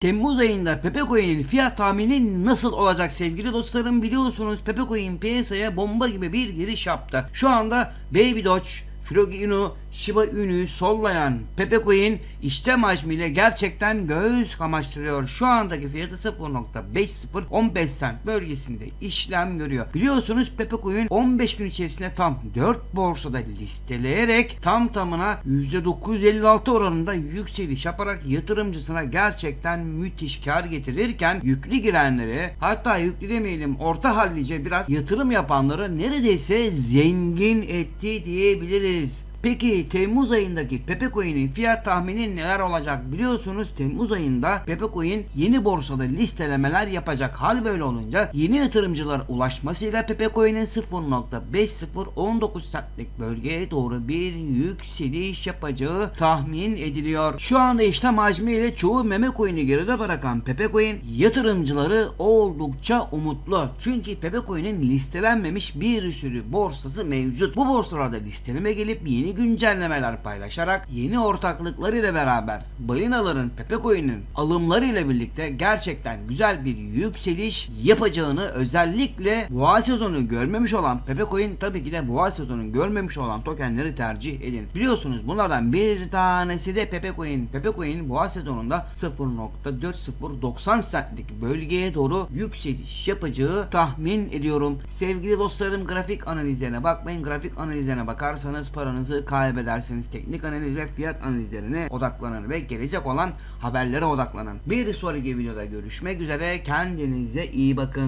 Temmuz ayında Pepe Coin'in fiyat tahmini nasıl olacak sevgili dostlarım biliyorsunuz Pepe Coin piyasaya bomba gibi bir giriş yaptı. Şu anda Baby Doge, Frogi Inu, Shiba Inu'yu sollayan Pepe Coin işlem hacmiyle gerçekten göğüs kamaştırıyor. Şu andaki fiyatı 0.5015 cent bölgesinde işlem görüyor. Biliyorsunuz Pepe Coin 15 gün içerisinde tam 4 borsada listeleyerek tam tamına %956 oranında yükseliş yaparak yatırımcısına gerçekten müthiş kar getirirken yüklü girenleri hatta yüklü demeyelim orta hallice biraz yatırım yapanları neredeyse zengin etti diyebiliriz. Peki Temmuz ayındaki Pepe Coin'in fiyat tahmini neler olacak? Biliyorsunuz Temmuz ayında Pepe Coin yeni borsada listelemeler yapacak. Hal böyle olunca yeni yatırımcılar ulaşmasıyla Pepe Coin'in 0.5019 centlik bölgeye doğru bir yükseliş yapacağı tahmin ediliyor. Şu anda işlem hacmiyle çoğu meme coin'i geride bırakan Pepe Coin yatırımcıları oldukça umutlu. Çünkü Pepe Coin'in listelenmemiş bir sürü borsası mevcut. Bu borsalarda listeleme gelip yeni güncellemeler paylaşarak yeni ortaklıkları ile beraber balinaların Pepe Coin'in alımları ile birlikte gerçekten güzel bir yükseliş yapacağını özellikle boğa sezonu görmemiş olan Pepe Coin tabii ki de boğa sezonu görmemiş olan tokenleri tercih edin. Biliyorsunuz bunlardan bir tanesi de Pepe Coin. Pepe Coin boğa sezonunda 0.4090 centlik bölgeye doğru yükseliş yapacağı tahmin ediyorum. Sevgili dostlarım grafik analizlerine bakmayın. Grafik analizlerine bakarsanız paranızı kaybedersiniz. Teknik analiz ve fiyat analizlerine odaklanın ve gelecek olan haberlere odaklanın. Bir sonraki videoda görüşmek üzere. Kendinize iyi bakın.